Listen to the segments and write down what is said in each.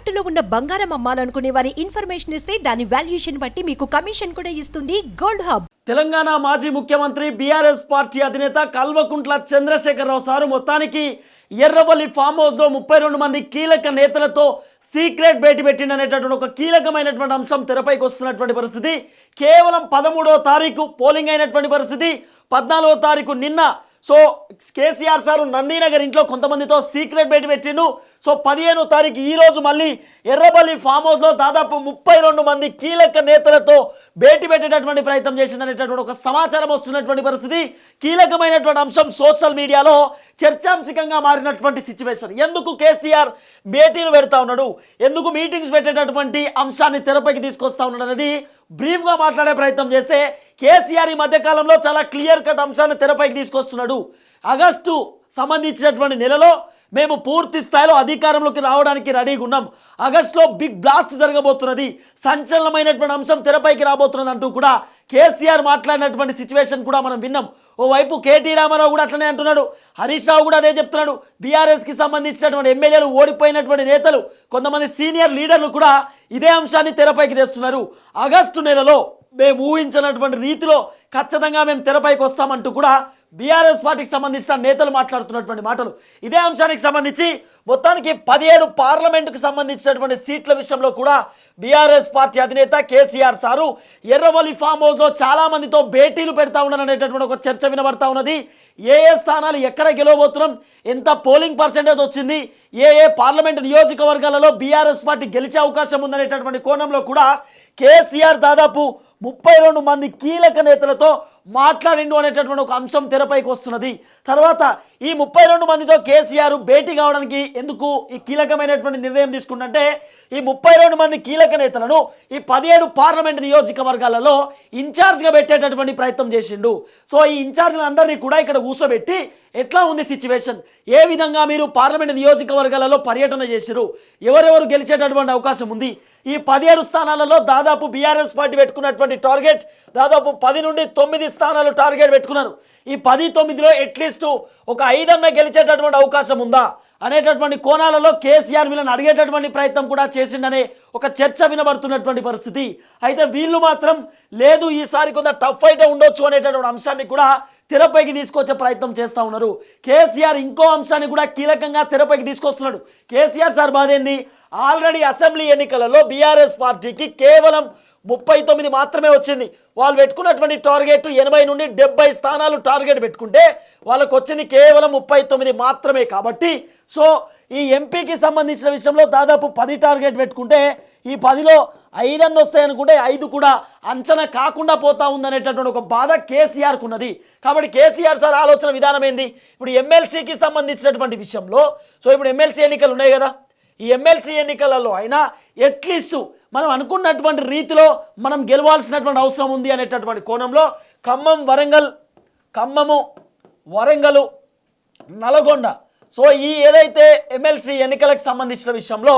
తాకట్టులో ఉన్న బంగారం అమ్మాలనుకునే వారి ఇన్ఫర్మేషన్ ఇస్తే దాని వాల్యుయేషన్ బట్టి మీకు కమిషన్ కూడా ఇస్తుంది గోల్డ్ హబ్. తెలంగాణ మాజీ ముఖ్యమంత్రి బీఆర్ఎస్ పార్టీ అధినేత కల్వకుంట్ల చంద్రశేఖరరావు సారు మొత్తానికి ఎర్రవల్లి ఫామ్ హౌస్లో ముప్పై రెండు మంది కీలక నేతలతో సీక్రెట్ భేటీ పెట్టిండనేటటువంటి ఒక కీలకమైనటువంటి అంశం తెరపైకి వస్తున్నటువంటి పరిస్థితి. కేవలం పదమూడవ తారీఖు పోలింగ్ అయినటువంటి పరిస్థితి. పద్నాలుగో తారీఖు నిన్న సో కేసీఆర్ సారు నందీనగర్ ఇంట్లో కొంతమందితో సీక్రెట్ భేటీ పెట్టిండు. సో పదిహేనో తారీఖు ఈ రోజు మళ్ళీ ఎర్రబల్లి ఫామ్ హౌస్లో దాదాపు ముప్పై రెండు మంది కీలక నేతలతో భేటీ పెట్టేటటువంటి ప్రయత్నం చేసిందనేటటువంటి ఒక సమాచారం వస్తున్నటువంటి పరిస్థితి. కీలకమైనటువంటి అంశం సోషల్ మీడియాలో చర్చాంశికంగా మారినటువంటి సిచ్యువేషన్. ఎందుకు కేసీఆర్ భేటీలు పెడతా ఉన్నాడు? ఎందుకు మీటింగ్స్ పెట్టేటటువంటి అంశాన్ని తెరపైకి తీసుకొస్తా ఉన్నాడు అనేది బ్రీఫ్గా మాట్లాడే ప్రయత్నం చేస్తే కేసీఆర్ ఈ మధ్యకాలంలో చాలా క్లియర్ కట్ అంశాన్ని తెరపైకి తీసుకొస్తున్నాడు. ఆగస్టు సంబంధించినటువంటి నెలలో మేము పూర్తి స్థాయిలో అధికారంలోకి రావడానికి రెడీగా ఉన్నాం. ఆగస్టులో బిగ్ బ్లాస్ట్ జరగబోతున్నది. సంచలనమైనటువంటి అంశం తెరపైకి రాబోతున్నది అంటూ కూడా కేసీఆర్ మాట్లాడినటువంటి సిచ్యువేషన్ కూడా మనం విన్నాం. ఓవైపు కేటీ రామారావు కూడా అట్లనే అంటున్నాడు. హరీష్ రావు కూడా అదే చెప్తున్నాడు. బీఆర్ఎస్కి సంబంధించినటువంటి ఎమ్మెల్యేలు ఓడిపోయినటువంటి నేతలు కొంతమంది సీనియర్ లీడర్లు కూడా ఇదే అంశాన్ని తెరపైకి తెస్తున్నారు. ఆగస్టు నెలలో మేము ఊహించినటువంటి రీతిలో ఖచ్చితంగా మేము తెరపైకి వస్తామంటూ కూడా బీఆర్ఎస్ పార్టీకి సంబంధించిన నేతలు మాట్లాడుతున్నటువంటి మాటలు. ఇదే అంశానికి సంబంధించి మొత్తానికి పదిహేడు పార్లమెంటుకు సంబంధించినటువంటి సీట్ల విషయంలో కూడా బీఆర్ఎస్ పార్టీ అధినేత కేసీఆర్ సారు ఎర్రవల్లి ఫామ్ హౌస్లో చాలామందితో భేటీలు పెడతా ఉన్నారనేటటువంటి ఒక చర్చ వినబడతా ఉన్నది. ఏ ఏ స్థానాలు ఎక్కడ గెలవబోతున్నాం? ఎంత పోలింగ్ పర్సెంటేజ్ వచ్చింది? ఏ ఏ పార్లమెంట్ నియోజకవర్గాలలో బీఆర్ఎస్ పార్టీ గెలిచే అవకాశం ఉందనేటటువంటి కోణంలో కూడా కేసీఆర్ దాదాపు ముప్పై రెండు మంది కీలక నేతలతో మాట్లాడిండు అనేటటువంటి ఒక అంశం తెరపైకి వస్తున్నది. తర్వాత ఈ ముప్పై రెండు మందితో కేసీఆర్ భేటీ కావడానికి ఎందుకు ఈ కీలకమైనటువంటి నిర్ణయం తీసుకుంటే ఈ ముప్పై రెండు మంది కీలక నేతలను ఈ పదిహేడు పార్లమెంట్ నియోజకవర్గాలలో ఇన్ఛార్జ్గా పెట్టేటటువంటి ప్రయత్నం చేసిండు. సో ఈ ఇన్ఛార్జ్లందరినీ కూడా ఇక్కడ కూర్చోబెట్టి ఎట్లా ఉంది సిచ్యువేషన్? ఏ విధంగా మీరు పార్లమెంట్ నియోజకవర్గాలలో పర్యటన చేసిరు ఎవరెవరు గెలిచేటటువంటి అవకాశం ఉంది? ఈ పదిహేడు స్థానాలలో దాదాపు బీఆర్ఎస్ పార్టీ పెట్టుకున్నటువంటి టార్గెట్ దాదాపు పది నుండి తొమ్మిది స్థానాలు టార్గెట్ పెట్టుకున్నారు. ఈ పది తొమ్మిదిలో అట్లీస్ట్ ఒక ఐదన్న గెలిచేటటువంటి అవకాశం ఉందా అనేటటువంటి కోణాలలో కేసీఆర్ వీళ్ళని అడిగేటటువంటి ప్రయత్నం కూడా చేసిండనే ఒక చర్చ వినబడుతున్నటువంటి పరిస్థితి. అయితే వీళ్ళు మాత్రం లేదు ఈసారి కొంత టఫ్ అయితే ఉండొచ్చు అనేటటువంటి అంశాన్ని కూడా తెరపైకి తీసుకొచ్చే ప్రయత్నం చేస్తూ ఉన్నారు. కేసీఆర్ ఇంకో అంశాన్ని కూడా కీలకంగా తెరపైకి తీసుకొస్తున్నాడు. కేసీఆర్ సార్ బాధేంది? ఆల్రెడీ అసెంబ్లీ ఎన్నికలలో బీఆర్ఎస్ పార్టీకి కేవలం ముప్పై తొమ్మిది మాత్రమే వచ్చింది. వాళ్ళు పెట్టుకున్నటువంటి టార్గెట్ ఎనభై నుండి డెబ్బై స్థానాలు టార్గెట్ పెట్టుకుంటే వాళ్ళకు వచ్చింది కేవలం ముప్పై తొమ్మిది మాత్రమే కాబట్టి సో ఈ ఎంపీకి సంబంధించిన విషయంలో దాదాపు పది టార్గెట్ పెట్టుకుంటే ఈ పదిలో ఐదన్న వస్తాయనుకుంటే ఐదు కూడా అంచనా కాకుండా పోతా ఉందనేటటువంటి ఒక బాధ కేసీఆర్కు ఉన్నది. కాబట్టి కేసీఆర్ సార్ ఆలోచన విధానం ఏంది? ఇప్పుడు ఎమ్మెల్సీకి సంబంధించినటువంటి విషయంలో సో ఇప్పుడు ఎమ్మెల్సీ ఎన్నికలు ఉన్నాయి కదా ఈ ఎమ్మెల్సీ ఎన్నికలలో అయినా ఎట్లీస్ట్ మనం అనుకున్నటువంటి రీతిలో మనం గెలవాల్సినటువంటి అవసరం ఉంది అనేటటువంటి కోణంలో ఖమ్మం వరంగల్ ఖమ్మము వరంగలు నల్గొండ. సో ఈ ఏదైతే ఎమ్మెల్సీ ఎన్నికలకు సంబంధించిన విషయంలో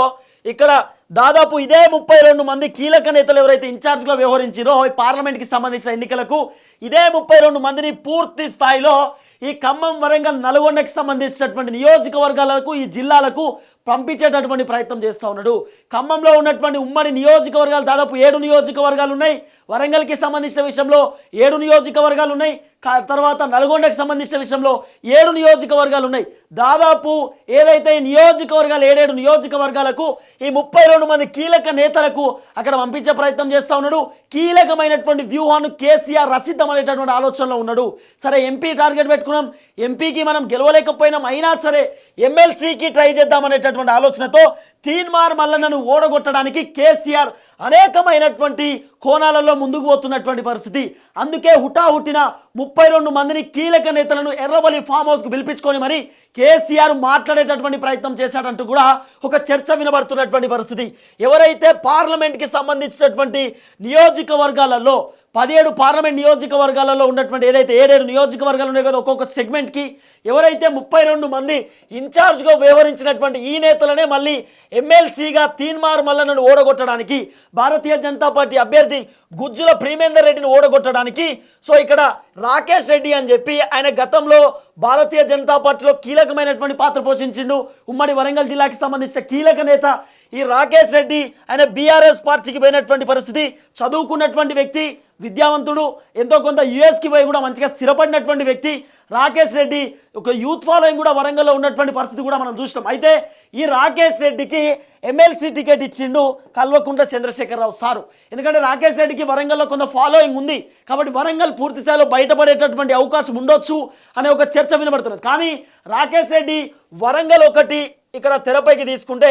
ఇక్కడ దాదాపు ఇదే ముప్పై రెండు మంది కీలక నేతలు ఎవరైతే ఇన్ఛార్జ్గా వ్యవహరించారో ఈ పార్లమెంట్కి సంబంధించిన ఎన్నికలకు ఇదే ముప్పై రెండు మందిని పూర్తి స్థాయిలో ఈ ఖమ్మం వరంగల్ నల్గొండకి సంబంధించినటువంటి నియోజకవర్గాలకు ఈ జిల్లాలకు పంపించేటటువంటి ప్రయత్నం చేస్తూ ఉన్నాడు. ఖమ్మంలో ఉన్నటువంటి ఉమ్మడి నియోజకవర్గాలు దాదాపు ఏడు నియోజకవర్గాలు ఉన్నాయి. వరంగల్కి సంబంధించిన విషయంలో ఏడు నియోజకవర్గాలు ఉన్నాయి కా- తర్వాత నల్గొండకు సంబంధించిన విషయంలో ఏడు నియోజకవర్గాలు ఉన్నాయి దాదాపు ఏదైతే నియోజకవర్గాలు ఏడేడు నియోజకవర్గాలకు ఈ ముప్పై రెండు మంది కీలక నేతలకు అక్కడ పంపించే ప్రయత్నం చేస్తూ ఉన్నాడు. కీలకమైనటువంటి వ్యూహాన్ని కేసీఆర్ రసిద్ధం అనేటటువంటి ఆలోచనలో ఉన్నాడు. సరే ఎంపీ టార్గెట్ పెట్టుకున్నాం. ఎంపీకి మనం గెలవలేకపోయినాం అయినా సరే ఎమ్మెల్సీకి ట్రై చేద్దామనేటటువంటి ఆలోచనతో తీన్మార్ మల్లన్నను ఓడగొట్టడానికి కేసీఆర్ అనేకమైనటువంటి కోణాలలో ముందుకు పోతున్నటువంటి పరిస్థితి. అందుకే హుటాహుట్టిన ముప్పై రెండు మందిని కీలక నేతలను ఎర్రబలి ఫామ్ హౌస్కు పిలిపించుకొని మరి కేసీఆర్ మాట్లాడేటటువంటి ప్రయత్నం చేశాడంటూ కూడా ఒక చర్చ వినబడుతున్నటువంటి పరిస్థితి. ఎవరైతే పార్లమెంట్కి సంబంధించినటువంటి నియోజకవర్గాలలో పదిహేడు పార్లమెంట్ నియోజకవర్గాలలో ఉన్నటువంటి ఏదైతే ఏడేడు నియోజకవర్గాలు ఉన్నాయో కదా ఒక్కొక్క సెగ్మెంట్కి ఎవరైతే ముప్పై రెండు మంది ఇన్ఛార్జ్గా వ్యవహరించినటువంటి ఈ నేతలనే మళ్ళీ ఎమ్మెల్సీగా తీన్మార్ మల్లన్నను ఓడగొట్టడానికి భారతీయ జనతా పార్టీ అభ్యర్థి గుజ్జుల ప్రీమేందర్ రెడ్డిని ఓడగొట్టడానికి. సో ఇక్కడ రాకేష్ రెడ్డి అని చెప్పి ఆయన గతంలో భారతీయ జనతా పార్టీలో కీలకమైనటువంటి పాత్ర పోషించిండు. ఉమ్మడి వరంగల్ జిల్లాకి సంబంధించిన కీలక నేత ఈ రాకేష్ రెడ్డి ఆయన బీఆర్ఎస్ పార్టీకి పోయినటువంటి పరిస్థితి చదువుకున్నటువంటి వ్యక్తి విద్యావంతుడు ఎంతో కొంత యుఎస్కి పోయి కూడా మంచిగా స్థిరపడినటువంటి వ్యక్తి రాకేష్ రెడ్డి ఒక యూత్ ఫాలోయింగ్ కూడా వరంగల్లో ఉన్నటువంటి పరిస్థితి కూడా మనం చూసినాం. అయితే ఈ రాకేష్ రెడ్డికి ఎమ్మెల్సీ టికెట్ ఇచ్చిండు కల్వకుంట్ల చంద్రశేఖరరావు సారు. ఎందుకంటే రాకేష్ రెడ్డికి వరంగల్లో కొంత ఫాలోయింగ్ ఉంది. కాబట్టి వరంగల్ పూర్తిస్థాయిలో బయటపడేటటువంటి అవకాశం ఉండొచ్చు అనే ఒక చర్చ వినబడుతున్నది. కానీ రాకేష్ రెడ్డి వరంగల్ ఒకటి ఇక్కడ తెరపైకి తీసుకుంటే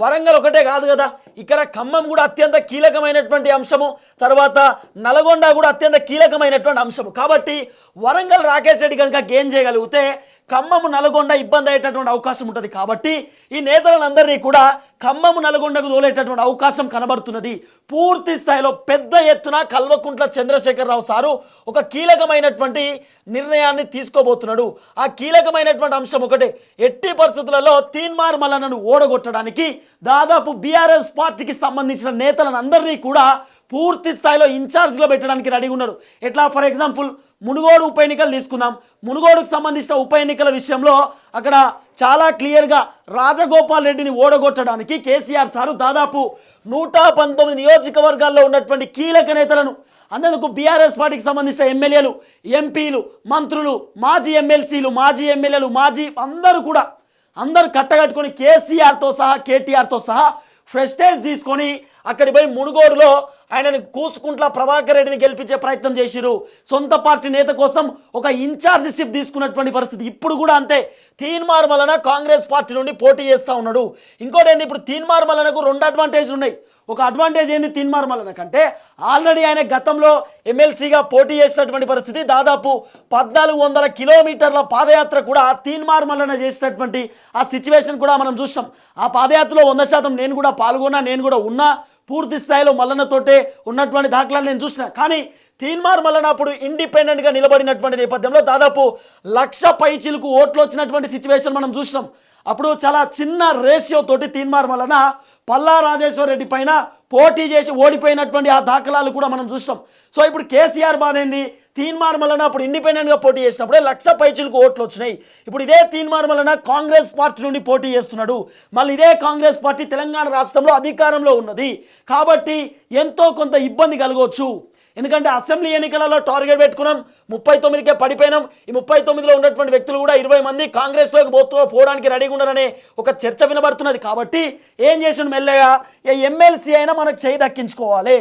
వరంగల్ ఒకటే కాదు కదా. ఇక్కడ ఖమ్మం కూడా అత్యంత కీలకమైనటువంటి అంశము. తర్వాత నల్గొండ కూడా అత్యంత కీలకమైనటువంటి అంశము. కాబట్టి వరంగల్ రాకేష్ రెడ్డి కనుక గేమ్ చేయగలిగితే ఖమ్మము నల్గొండ ఇబ్బంది అయ్యేటటువంటి అవకాశం ఉంటుంది కాబట్టి ఈ నేతలందరినీ కూడా ఖమ్మము నల్గొండకు తోలేటటువంటి అవకాశం కనబడుతున్నది. పూర్తి స్థాయిలో పెద్ద ఎత్తున కల్వకుంట్ల చంద్రశేఖరరావు సారు ఒక కీలకమైనటువంటి నిర్ణయాన్ని తీసుకోబోతున్నాడు. ఆ కీలకమైనటువంటి అంశం ఒకటే ఎట్టి పరిస్థితులలో తీన్మార్ మల్లనను ఓడగొట్టడానికి దాదాపు బీఆర్ఎస్ పార్టీకి సంబంధించిన నేతలను అందరినీ కూడా పూర్తి స్థాయిలో ఇన్ఛార్జ్లో పెట్టడానికి రెడీగా ఉన్నాడు ఎట్లా? ఫర్ ఎగ్జాంపుల్ మునుగోడు ఉప ఎన్నికలు తీసుకుందాం. మునుగోడుకు సంబంధించిన ఉప ఎన్నికల విషయంలో అక్కడ చాలా క్లియర్గా రాజగోపాల్ రెడ్డిని ఓడగొట్టడానికి కేసీఆర్ సారు దాదాపు నూట పంతొమ్మిది నియోజకవర్గాల్లో ఉన్నటువంటి కీలక నేతలను అందుకు బీఆర్ఎస్ పార్టీకి సంబంధించిన ఎమ్మెల్యేలు ఎంపీలు మంత్రులు మాజీ ఎమ్మెల్సీలు మాజీ ఎమ్మెల్యేలు మాజీ అందరూ కూడా అందరూ కట్టగట్టుకొని కేసీఆర్తో సహా కేటీఆర్తో సహా ఫ్రెస్టేజ్ తీసుకొని అక్కడి పోయి మునుగోడులో ఆయనని కూసుకుంట్ల ప్రభాకర్ రెడ్డిని గెలిపించే ప్రయత్నం చేసిరు సొంత పార్టీ నేత కోసం ఒక ఇన్ఛార్జిషిప్ తీసుకున్నటువంటి పరిస్థితి ఇప్పుడు కూడా అంతే. తీన్మార్ వలన కాంగ్రెస్ పార్టీ నుండి పోటీ చేస్తూ ఉన్నాడు. ఇంకోటి ఏంది? ఇప్పుడు తీన్మార్ వలనకు రెండు అడ్వాంటేజ్లు ఉన్నాయి. ఒక అడ్వాంటేజ్ ఏంది తీన్మార్ మల్లన కంటే? ఆల్రెడీ ఆయన గతంలో ఎమ్మెల్సీగా పోటీ చేసినటువంటి పరిస్థితి దాదాపు పద్నాలుగు వందల కిలోమీటర్ల పాదయాత్ర కూడా తీన్మార్ మల్లన చేసినటువంటి ఆ సిచ్యువేషన్ కూడా మనం చూస్తాం. ఆ పాదయాత్రలో వంద శాతం నేను కూడా పాల్గొన్నా నేను కూడా ఉన్నా. పూర్తి స్థాయిలో మల్లనతోటే ఉన్నటువంటి దాఖలాలు నేను చూసిన. కానీ తీన్మార్ మల్లన అప్పుడు ఇండిపెండెంట్గా నిలబడినటువంటి నేపథ్యంలో దాదాపు లక్ష పైచిలకు ఓట్లు వచ్చినటువంటి సిచ్యువేషన్ మనం చూసినాం. అప్పుడు చాలా చిన్న రేషియో తోటి తీన్మార్ మల్లన పల్లా రాజేశ్వర రెడ్డి పైన పోటీ చేసి ఓడిపోయినటువంటి ఆ దాఖలాలు కూడా మనం చూస్తాం సో ఇప్పుడు కేసీఆర్ బాధ ఏంది? తీన్మార్ మల్లన అప్పుడు ఇండిపెండెంట్గా పోటీ చేసినప్పుడే లక్ష పైచులకు ఓట్లు వచ్చినాయి. ఇప్పుడు ఇదే తీన్మార్ మల్లన కాంగ్రెస్ పార్టీ నుండి పోటీ చేస్తున్నాడు. మళ్ళీ ఇదే కాంగ్రెస్ పార్టీ తెలంగాణ రాష్ట్రంలో అధికారంలో ఉన్నది. కాబట్టి ఎంతో కొంత ఇబ్బంది కలగవచ్చు. ఎందుకంటే అసెంబ్లీ ఎన్నికలలో టార్గెట్ పెట్టుకున్నాం. ముప్పై తొమ్మిదికే పడిపోయినాం. ఈ ముప్పై తొమ్మిదిలో ఉన్నటువంటి వ్యక్తులు కూడా ఇరవై మంది కాంగ్రెస్లోకి పోతూ పోవడానికి రెడీగా ఉన్నారనే ఒక చర్చ వినబడుతున్నది. కాబట్టి ఏం చేసిన మెల్లగా? ఏ ఎమ్మెల్సీ అయినా మనకు చేయి దక్కించుకోవాలి.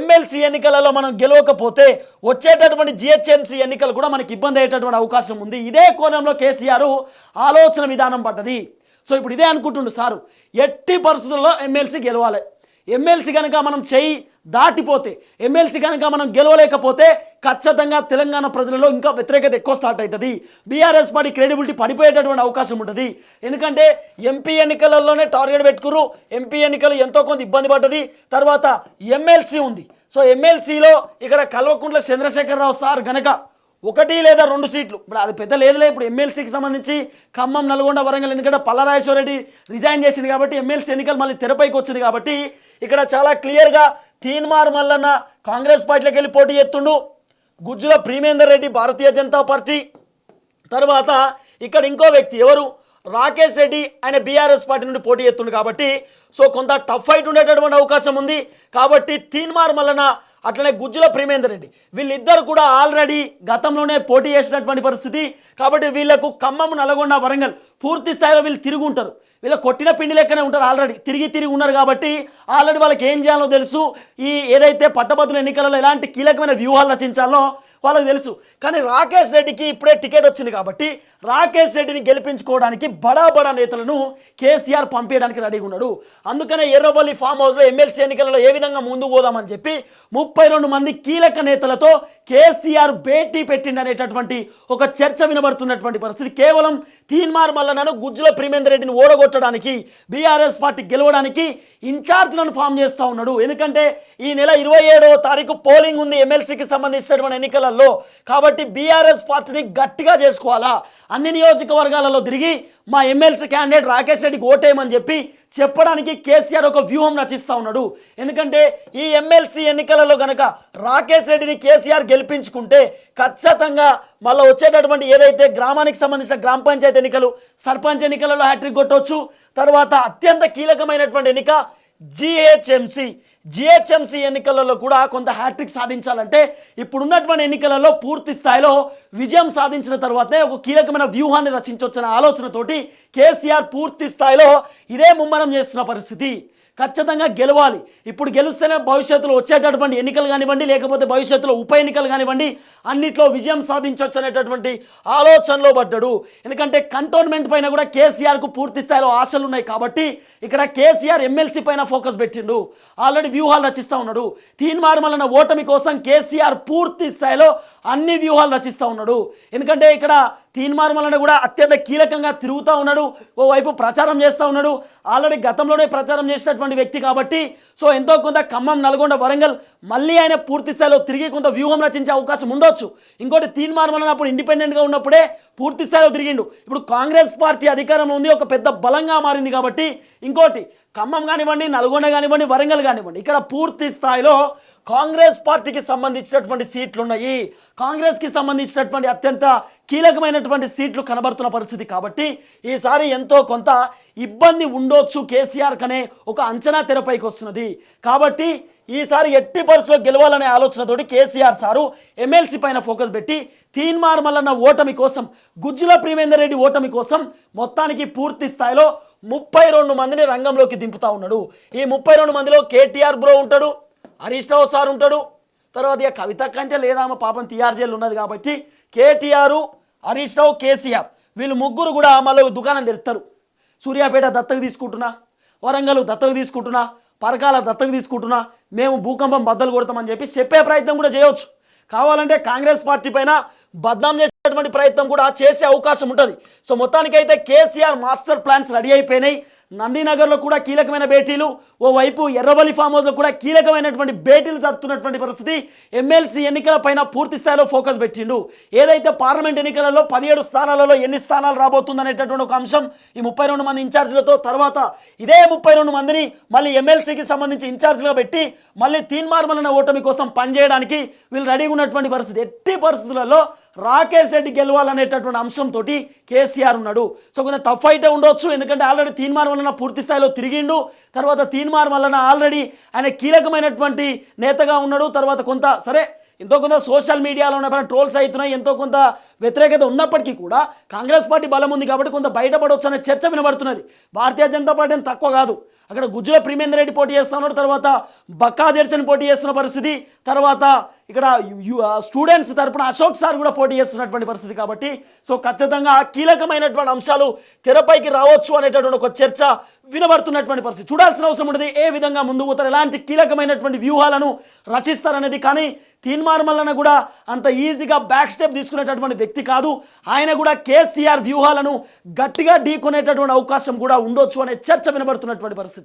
ఎమ్మెల్సీ ఎన్నికలలో మనం గెలవకపోతే వచ్చేటటువంటి జిహెచ్ఎంసీ ఎన్నికలు కూడా మనకి ఇబ్బంది అయ్యేటటువంటి అవకాశం ఉంది. ఇదే కోణంలో కేసీఆర్ ఆలోచన విధానం పడ్డది. సో ఇప్పుడు ఇదే అనుకుంటుండు సారు. ఎట్టి పరిస్థితుల్లో ఎమ్మెల్సీ గెలవాలి. ఎమ్మెల్సీ కనుక మనం చేయి దాటిపోతే ఎమ్మెల్సీ కనుక మనం గెలవలేకపోతే ఖచ్చితంగా తెలంగాణ ప్రజలలో ఇంకా వ్యతిరేకత ఎక్కువ స్టార్ట్ అవుతుంది. బీఆర్ఎస్ పార్టీ క్రెడిబిలిటీ పడిపోయేటటువంటి అవకాశం ఉంటుంది. ఎందుకంటే ఎంపీ ఎన్నికలలోనే టార్గెట్ పెట్టుకురు. ఎంపీ ఎన్నికలు ఎంతో కొంత ఇబ్బంది పడ్డది. తర్వాత ఎమ్మెల్సీ ఉంది. సో ఎమ్మెల్సీలో ఇక్కడ కల్వకుంట్ల చంద్రశేఖరరావు సార్ గనక ఒకటి లేదా రెండు సీట్లు ఇప్పుడు అది పెద్ద లేదులే ఇప్పుడు ఎమ్మెల్సీకి సంబంధించి ఖమ్మం నల్గొండ వరంగల్ ఎందుకంటే పల్లరాజేశ్వర రెడ్డి రిజైన్ చేసింది కాబట్టి ఎమ్మెల్సీ ఎన్నికలు మళ్ళీ తెరపైకి వచ్చింది కాబట్టి ఇక్కడ చాలా క్లియర్గా తీన్మార్ మల్లన్న కాంగ్రెస్ పార్టీలోకి వెళ్ళి పోటీ చేస్తుండు. గుజ్జుల ప్రీమేందర్ రెడ్డి భారతీయ జనతా పార్టీ. తర్వాత ఇక్కడ ఇంకో వ్యక్తి ఎవరు? రాకేష్ రెడ్డి ఆయన బీఆర్ఎస్ పార్టీ నుండి పోటీ చేస్తుండు కాబట్టి సో కొంత టఫ్ ఫైట్ ఉండేటటువంటి అవకాశం ఉంది. కాబట్టి తీన్మార్ మల్లన అట్లనే గుజ్జుల ప్రేమేందర్ రెడ్డి. వీళ్ళిద్దరు కూడా ఆల్రెడీ గతంలోనే పోటీ చేసినటువంటి పరిస్థితి. కాబట్టి వీళ్ళకు ఖమ్మం నల్గొండ వరంగల్ పూర్తి స్థాయిలో వీళ్ళు తిరిగి ఉంటారు. వీళ్ళ కొట్టిన పిండి లెక్కనే ఉంటారు ఆల్రెడీ. తిరిగి తిరిగి ఉన్నారు కాబట్టి ఆల్రెడీ వాళ్ళకి ఏం చేయాలో తెలుసు. ఈ ఏదైతే పట్టభద్రుల ఎన్నికలలో ఎలాంటి కీలకమైన వ్యూహాలు రచించాలో వాళ్ళకి తెలుసు. కానీ రాకేష్ రెడ్డికి ఇప్పుడే టికెట్ వచ్చింది కాబట్టి రాకేష్ రెడ్డిని గెలిపించుకోవడానికి బడా బడా నేతలను కేసీఆర్ పంపించడానికి రెడీగా ఉన్నాడు. అందుకనే ఎర్రవల్లి ఫామ్ హౌస్లో ఎమ్మెల్సీ ఎన్నికలలో ఏ విధంగా ముందుకు పోదామని చెప్పి ముప్పై రెండు మంది కీలక నేతలతో కేసీఆర్ భేటీ పెట్టిండనేటటువంటి ఒక చర్చ వినబడుతున్నటువంటి పరిస్థితి. కేవలం తీన్మార్ మల్లనను గుజ్జుల ప్రేమేందర్ రెడ్డిని ఓడగొట్టడానికి బీఆర్ఎస్ పార్టీ గెలవడానికి ఇన్ఛార్జ్లను ఫామ్ చేస్తూ ఉన్నాడు. ఎందుకంటే ఈ నెల ఇరవై ఏడవ తారీఖు పోలింగ్ ఉంది ఎమ్మెల్సీకి సంబంధించినటువంటి ఎన్నికలలో. కాబట్టి బీఆర్ఎస్ పార్టీని గట్టిగా చేసుకోవాలా? అన్ని నియోజకవర్గాలలో తిరిగి మా ఎమ్మెల్సీ క్యాండిడేట్ రాకేష్ రెడ్డికి ఓటేయమని చెప్పి చెప్పడానికి కేసీఆర్ ఒక వ్యూహం రచిస్తూ ఉన్నాడు. ఎందుకంటే ఈ ఎమ్మెల్సీ ఎన్నికలలో కనుక రాకేష్ రెడ్డిని కేసీఆర్ గెలిపించుకుంటే ఖచ్చితంగా మళ్ళీ వచ్చేటటువంటి ఏదైతే గ్రామానికి సంబంధించిన గ్రామ పంచాయతీ ఎన్నికలు సర్పంచ్ ఎన్నికలలో హ్యాట్రిక్ కొట్టవచ్చు తర్వాత అత్యంత కీలకమైనటువంటి ఎన్నిక జిహెచ్ఎంసి. జిహెచ్ఎంసి ఎన్నికలలో కూడా కొంత హ్యాట్రిక్ సాధించాలంటే ఇప్పుడున్నటువంటి ఎన్నికలలో పూర్తి స్థాయిలో విజయం సాధించిన తర్వాతే ఒక కీలకమైన వ్యూహాన్ని రచించవచ్చనే ఆలోచనతోటి కేసీఆర్ పూర్తి స్థాయిలో ఇదే ముమ్మరం చేస్తున్న పరిస్థితి. ఖచ్చితంగా గెలవాలి. ఇప్పుడు గెలుస్తేనే భవిష్యత్తులో వచ్చేటటువంటి ఎన్నికలు కానివ్వండి లేకపోతే భవిష్యత్తులో ఉప ఎన్నికలు కానివ్వండి అన్నిట్లో విజయం సాధించవచ్చు అనేటటువంటి ఆలోచనలో పడ్డాడు. ఎందుకంటే కంటోన్మెంట్ పైన కూడా కేసీఆర్కు పూర్తి స్థాయిలో ఆశలు ఉన్నాయి కాబట్టి ఇక్కడ కేసీఆర్ ఎమ్మెల్సీ పైన ఫోకస్ పెట్టిండు. ఆల్రెడీ వ్యూహాలు రచిస్తూ ఉన్నాడు. తీన్మార్మలన ఓటమి కోసం కేసీఆర్ పూర్తి స్థాయిలో అన్ని వ్యూహాలు రచిస్తూ ఉన్నాడు. ఎందుకంటే ఇక్కడ తీన్మార్మలను కూడా అత్యంత కీలకంగా తిరుగుతూ ఉన్నాడు ఓవైపు ప్రచారం చేస్తూ ఉన్నాడు. ఆల్రెడీ గతంలోనే ప్రచారం చేసినటువంటి వ్యక్తి కాబట్టి సో ఎంతో కొంత ఖమ్మం నల్గొండ వరంగల్ మళ్ళీ ఆయన పూర్తి స్థాయిలో తిరిగి కొంత వ్యూహం రచించే అవకాశం ఉండొచ్చు. ఇంకోటి తీన్మార్మలను అప్పుడు ఇండిపెండెంట్గా ఉన్నప్పుడే పూర్తి స్థాయిలో తిరిగిండు. ఇప్పుడు కాంగ్రెస్ పార్టీ అధికారంలో ఉంది ఒక పెద్ద బలంగా మారింది కాబట్టి ఇంకోటి ఖమ్మం కానివ్వండి నల్గొండ కానివ్వండి వరంగల్ కానివ్వండి ఇక్కడ పూర్తి స్థాయిలో కాంగ్రెస్ పార్టీకి సంబంధించినటువంటి సీట్లు ఉన్నాయి కాంగ్రెస్కి సంబంధించినటువంటి అత్యంత కీలకమైనటువంటి సీట్లు కనబడుతున్న పరిస్థితి కాబట్టి ఈసారి ఎంతో కొంత ఇబ్బంది ఉండొచ్చు కేసీఆర్ కనే ఒక అంచనా తెరపైకి వస్తున్నది. కాబట్టి ఈసారి ఎట్టి పరిస్థితిలో గెలవాలనే ఆలోచనతోటి కేసీఆర్ సారు ఎమ్మెల్సీ పైన ఫోకస్ పెట్టి తీన్మార్ మల్లన్న ఓటమి కోసం గుజ్జుల ప్రేమేందర్ రెడ్డి ఓటమి కోసం మొత్తానికి పూర్తి స్థాయిలో ముప్పై రెండు మందిని రంగంలోకి దింపుతా ఉన్నాడు. ఈ ముప్పై రెండు మందిలో కేటీఆర్ బ్రో ఉంటాడు హరీష్ రావు సార్ ఉంటాడు తర్వాత ఇక కవిత కంటే లేదా పాపం టీఆర్ జైలు ఉన్నది కాబట్టి కేటీఆర్ హరీష్ రావు కేసీఆర్ వీళ్ళు ముగ్గురు కూడా మళ్ళీ దుకాణం తెరుస్తారు. సూర్యాపేట దత్తకు తీసుకుంటున్నా వరంగల్ దత్తకు తీసుకుంటున్నా పరకాల దత్తకు తీసుకుంటున్నా మేము భూకంపం బద్దలు కొడతామని చెప్పి చెప్పే ప్రయత్నం కూడా చేయవచ్చు కావాలంటే కాంగ్రెస్ పార్టీ పైన బద్నాం చేసేటువంటి ప్రయత్నం కూడా చేసే అవకాశం ఉంటుంది. సో మొత్తానికైతే కేసీఆర్ మాస్టర్ ప్లాన్స్ రెడీ అయిపోయినాయి. నందినగర్లో కూడా కీలకమైన భేటీలు ఓవైపు ఎర్రబలి ఫామ్ హౌస్లో కూడా కీలకమైనటువంటి భేటీలు జరుపుతున్నటువంటి పరిస్థితి. ఎమ్మెల్సీ ఎన్నికల పైన పూర్తి స్థాయిలో ఫోకస్ పెట్టిండు. ఏదైతే పార్లమెంట్ ఎన్నికలలో పదిహేడు స్థానాలలో ఎన్ని స్థానాలు రాబోతుందనేటటువంటి ఒక అంశం ఈ ముప్పై రెండు మంది ఇన్ఛార్జీలతో తర్వాత ఇదే ముప్పై రెండు మందిని మళ్ళీ ఎమ్మెల్సీకి సంబంధించి ఇన్ఛార్జ్గా పెట్టి మళ్ళీ తీన్మార్మలైన ఓటమి కోసం పనిచేయడానికి వీళ్ళు రెడీగా ఉన్నటువంటి పరిస్థితి. ఎట్టి పరిస్థితులలో రాకేష్ రెడ్డి గెలవాలనేటటువంటి అంశంతో కేసీఆర్ ఉన్నాడు. సో కొంత టఫ్ అయితే ఉండొచ్చు. ఎందుకంటే ఆల్రెడీ తీన్మార్ వలన పూర్తి స్థాయిలో తిరిగిండు. తర్వాత తీన్మార్ వలన ఆల్రెడీ ఆయన కీలకమైనటువంటి నేతగా ఉన్నాడు. తర్వాత కొంత సరే ఎంతో కొంత సోషల్ మీడియాలో ఉన్న ట్రోల్స్ అవుతున్నాయి. ఎంతో కొంత వ్యతిరేకత ఉన్నప్పటికీ కూడా కాంగ్రెస్ పార్టీ బలం ఉంది కాబట్టి కొంత బయటపడవచ్చు అనే చర్చ వినబడుతున్నది. భారతీయ జనతా పార్టీ అని తక్కువ కాదు. అక్కడ గుజ్జుల ప్రేమేందర్ రెడ్డి పోటీ చేస్తా ఉన్నాడు. తర్వాత బక్కా జర్సన్ పోటీ చేస్తున్న పరిస్థితి. తర్వాత ఇక్కడ స్టూడెంట్స్ తరపున అశోక్ సార్ కూడా పోటీ చేస్తున్నటువంటి పరిస్థితి కాబట్టి సో ఖచ్చితంగా కీలకమైనటువంటి అంశాలు తెరపైకి రావచ్చు అనేటటువంటి ఒక చర్చ వినబడుతున్నటువంటి పరిస్థితి. చూడాల్సిన అవసరం ఉంటుంది ఏ విధంగా ముందు పోతారు? ఎలాంటి కీలకమైనటువంటి వ్యూహాలను రచిస్తారనేది కానీ తీన్మార్ మల్లన కూడా అంత ఈజీగా బ్యాక్ స్టెప్ తీసుకునేటటువంటి వ్యక్తి కాదు. ఆయన కూడా కేసీఆర్ వ్యూహాలను గట్టిగా ఢీకొనేటటువంటి అవకాశం కూడా ఉండొచ్చు అనే చర్చ వినబడుతున్నటువంటి పరిస్థితి.